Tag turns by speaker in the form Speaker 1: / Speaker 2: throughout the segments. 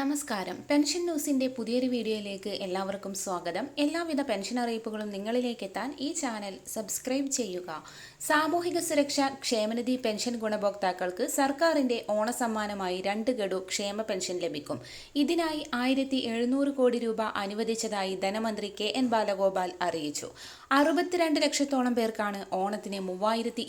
Speaker 1: നമസ്കാരം. പെൻഷൻ ന്യൂസിന്റെ പുതിയൊരു വീഡിയോയിലേക്ക് എല്ലാവർക്കും സ്വാഗതം. എല്ലാവിധ പെൻഷൻ അറിയിപ്പുകളും നിങ്ങളിലേക്ക് എത്താൻ ഈ ചാനൽ സബ്സ്ക്രൈബ് ചെയ്യുക. സാമൂഹിക സുരക്ഷ ക്ഷേമനിധി പെൻഷൻ ഗുണഭോക്താക്കൾക്ക് സർക്കാരിന്റെ ഓണസമ്മാനമായി രണ്ട് ഗഡു ക്ഷേമ പെൻഷൻ ലഭിക്കും. ഇതിനായി ആയിരത്തി കോടി രൂപ അനുവദിച്ചതായി ധനമന്ത്രി കെ എൻ ബാലഗോപാൽ അറിയിച്ചു. അറുപത്തിരണ്ട് ലക്ഷത്തോളം പേർക്കാണ് ഓണത്തിന് മൂവായിരത്തി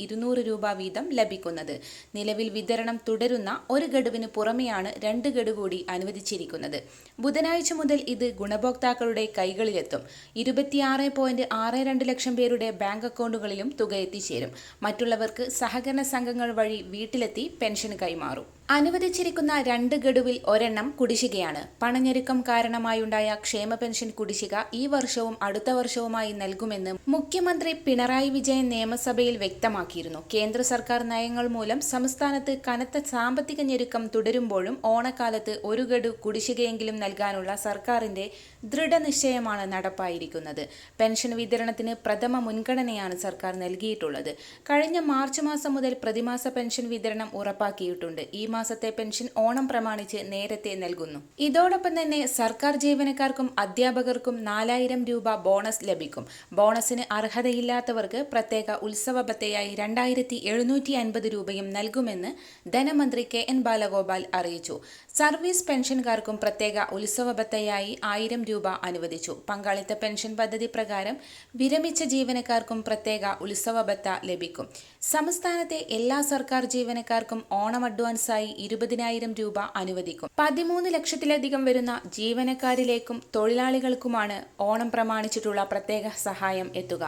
Speaker 1: രൂപ വീതം ലഭിക്കുന്നത്. നിലവിൽ വിതരണം തുടരുന്ന ഒരു ഗഡുവിന് പുറമെയാണ് രണ്ട് ഗഡു കൂടി അനുവദിച്ചിരിക്കുന്നത്. ബുധനാഴ്ച മുതൽ ഇത് ഗുണഭോക്താക്കളുടെ കൈകളിലെത്തും. ഇരുപത്തിയാറ് പോയിന്റ് ആറ് രണ്ട് ലക്ഷം പേരുടെ ബാങ്ക് അക്കൗണ്ടുകളിലും തുക എത്തിച്ചേരും. മറ്റുള്ളവർക്ക് സഹകരണ സംഘങ്ങൾ വഴി വീട്ടിലെത്തി പെൻഷൻ കൈമാറും. അനുവദിച്ചിരിക്കുന്ന രണ്ട് ഗഡുവിൽ ഒരെണ്ണം കുടിശ്ശികയാണ്. പണഞ്ഞെരുക്കം കാരണമായുണ്ടായ ക്ഷേമ പെൻഷൻ കുടിശ്ശിക ഈ വർഷവും അടുത്ത വർഷവുമായി നൽകുമെന്ന് മുഖ്യമന്ത്രി പിണറായി വിജയൻ നിയമസഭയിൽ വ്യക്തമാക്കിയിരുന്നു. കേന്ദ്ര സർക്കാർ നയങ്ങൾ മൂലം സംസ്ഥാനത്ത് കനത്ത സാമ്പത്തിക ഞെരുക്കം തുടരുമ്പോഴും ഓണക്കാലത്ത് ഒരു ഗഡു കുടിശ്ശികയെങ്കിലും നൽകാനുള്ള സർക്കാരിന്റെ ദൃഢനിശ്ചയമാണ് നടപ്പായിരിക്കുന്നത്. പെൻഷൻ വിതരണത്തിന് പ്രഥമ മുൻഗണനയാണ് സർക്കാർ നൽകിയിട്ടുള്ളത്. കഴിഞ്ഞ മാർച്ച് മാസം മുതൽ പ്രതിമാസ പെൻഷൻ വിതരണം ഉറപ്പാക്കിയിട്ടുണ്ട്. ഈ മാസത്തെ പെൻഷൻ ഓണം പ്രമാണിച്ച് നേരത്തെ നൽകുന്നു. ഇതോടൊപ്പം തന്നെ സർക്കാർ ജീവനക്കാർക്കും അധ്യാപകർക്കും നാലായിരം രൂപ ബോണസ് ലഭിക്കും. ബോണസിന് അർഹതയില്ലാത്തവർക്ക് പ്രത്യേക ഉത്സവ ബത്തയായി രണ്ടായിരത്തി എഴുന്നൂറ്റി അൻപത് രൂപയും നൽകുമെന്ന് ധനമന്ത്രി കെ എൻ ബാലഗോപാൽ അറിയിച്ചു. സർവീസ് പെൻഷൻകാർക്കും പ്രത്യേക ഉത്സവ ബത്തയായി ആയിരം രൂപ അനുവദിച്ചു. പങ്കാളിത്ത പെൻഷൻ പദ്ധതി പ്രകാരം വിരമിച്ച ജീവനക്കാർക്കും പ്രത്യേക ഉത്സവ ബത്ത ലഭിക്കും. സംസ്ഥാനത്തെ എല്ലാ സർക്കാർ ജീവനക്കാർക്കും ഓണം അഡ്വാൻസായി ഇരുപതിനായിരം രൂപ അനുവദിക്കും. പതിമൂന്ന് ലക്ഷത്തിലധികം വരുന്ന ജീവനക്കാരിലേക്കും തൊഴിലാളികൾക്കുമാണ് ഓണം പ്രമാണിച്ചിട്ടുള്ള പ്രത്യേക സഹായം എത്തുക.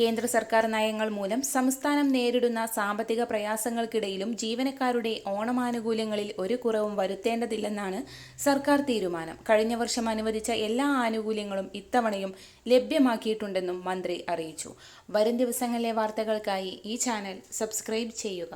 Speaker 1: കേന്ദ്ര സർക്കാർ നയങ്ങൾ മൂലം സംസ്ഥാനം നേരിടുന്ന സാമ്പത്തിക പ്രയാസങ്ങൾക്കിടയിലും ജീവനക്കാരുടെ ഓണമാനുകൂല്യങ്ങളിൽ ഒരു കുറവും വരുത്തേണ്ടതില്ലെന്നാണ് സർക്കാർ തീരുമാനം. കഴിഞ്ഞ വർഷം അനുവദിച്ച എല്ലാ ആനുകൂല്യങ്ങളും ഇത്തവണയും ലഭ്യമാക്കിയിട്ടുണ്ടെന്നും മന്ത്രി അറിയിച്ചു. വരും ദിവസങ്ങളിലെ വാർത്തകൾക്കായി ഈ ചാനൽ സബ്സ്ക്രൈബ് ചെയ്യുക.